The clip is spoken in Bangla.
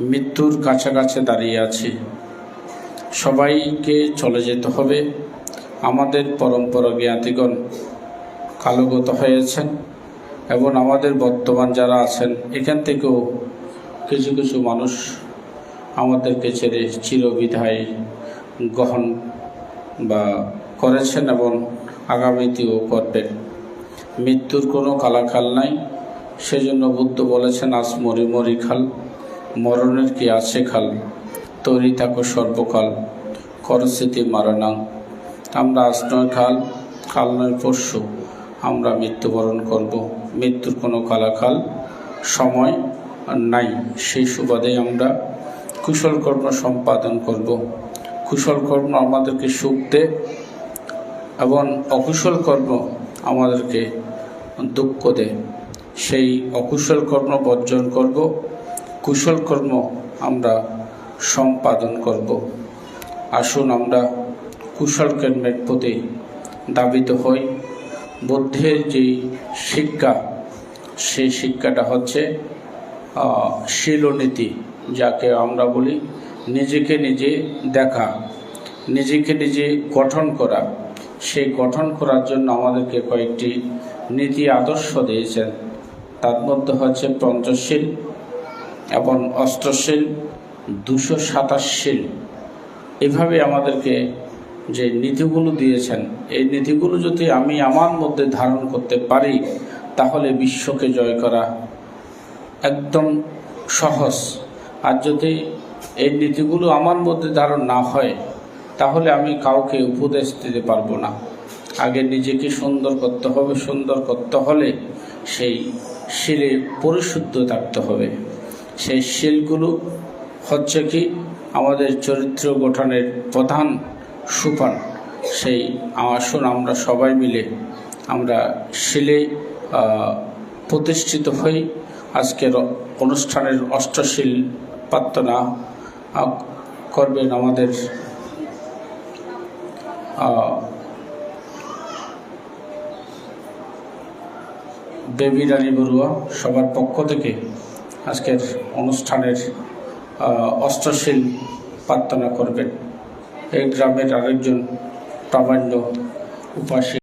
মৃত্যুর কাছাকাছি দাঁড়িয়ে আছি। সবাইকে চলে যেতে হবে। আমাদের পরম্পরা জ্ঞাতিগণ কালগত হয়েছেন এবং আমাদের বর্তমান যারা আছেন, এখান থেকেও কিছু কিছু মানুষ আমাদেরকে ছেড়ে চিরবিধায় গ্রহণ বা করেছেন এবং আগামীতেও করবেন মৃত্যুর কোনো কালাকাল নাই। সেজন্য বুদ্ধ বলেছেন, আজ মরি মরি খাল। মরণের কি আছে খাল? তৈরি থাকো সর্বকাল করস্মৃতি মারানাং আমরা আজ নয় কাল কাল নয় পরশু আমরা মৃত্যুবরণ করব। মৃত্যুর কোনো কালাকাল সময় নাই, সেই সুবাদে আমরা কুশল কর্ম সম্পাদন করব। কুশল কর্ম আমাদেরকে সুখ দেয় এবং অকুশল কর্ম আমাদেরকে দুঃখ দেয় সেই অকুশল কর্ম বর্জন করব। কুশল কর্ম আমরা সম্পাদন করব। আসুন আমরা কুশল কর্মের প্রতি দাবিত হই। বুদ্ধের যে শিক্ষা, সেই শিক্ষাটা হচ্ছে শিলনীতি, যাকে আমরা বলি নিজেকে নিজে দেখা, নিজেকে নিজে গঠন করা। সেই গঠন করার জন্য আমাদেরকে কয়েকটি নীতি আদর্শ দিয়েছেন। তার মধ্যে হচ্ছে পঞ্চশীল এবং অস্ত্রশীল, দুশো সাতাশশীল এভাবে আমাদেরকে যে নীতিগুলো দিয়েছেন, এই নীতিগুলো যদি আমি আমার মধ্যে ধারণ করতে পারি, তাহলে বিশ্বকে জয় করা একদম সহজ। আর যদি এই নীতিগুলো আমার মধ্যে ধারণ না হয়, তাহলে আমি কাউকে উপদেশ দিতে পারব না। আগে নিজেকে সুন্দর করতে হবে, সুন্দর করতে হলে সেই শিলে পরিশুদ্ধ থাকতে হবে। সেই শিলগুলো হচ্ছে কি আমাদের চরিত্র গঠনের প্রধান সুপান সেই আসুন আমরা সবাই মিলে আমরা শিলে প্রতিষ্ঠিত হই। আজকের অনুষ্ঠানের অষ্টশীল প্রার্থনা করবেন আমাদের বেবি রানী বড়ুয়া সবার পক্ষ থেকে। আজকের অনুষ্ঠানের অষ্টশীল প্রার্থনা করবেন। এই গ্রামের আরেকজন প্রামাণ্য উপাসী